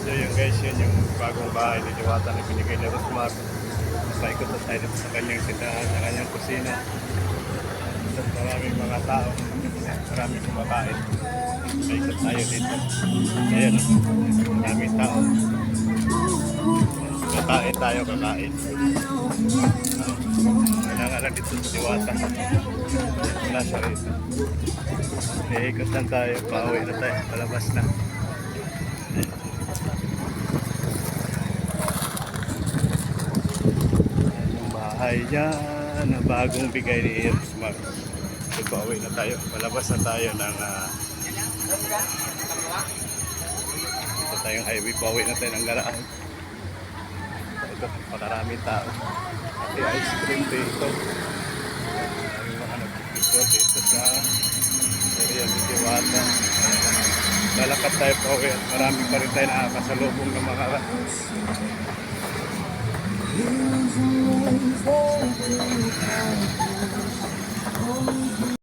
So yun guys, yun yung bagong bahay ni Diwata na binigay ni Rosmar. Paikot na tayo sa kanyang sindahan, sa kanyang kusina. At maraming mga tao, maraming kumakain. Paikot tayo dito. Ayan, maraming tao. Kakain tayo, kakain. Wala nga lang dito sa Diwata. Wala siya rito. Iikot lang tayo, pauwi na tayo, palabas na. Na bagong bigay ni Ersmar. So, pauwi na tayo. Palabas na tayo ng uh, ito tayong highway. Pauwi na tayo ng garaan. Ito, pakaraming tao. Pati ice cream dito. Maraming mga nagpipicture dito sa area ni Diwata. Lalakad tayo pauwi at marami pa rin tayo nakakasalubong ng mga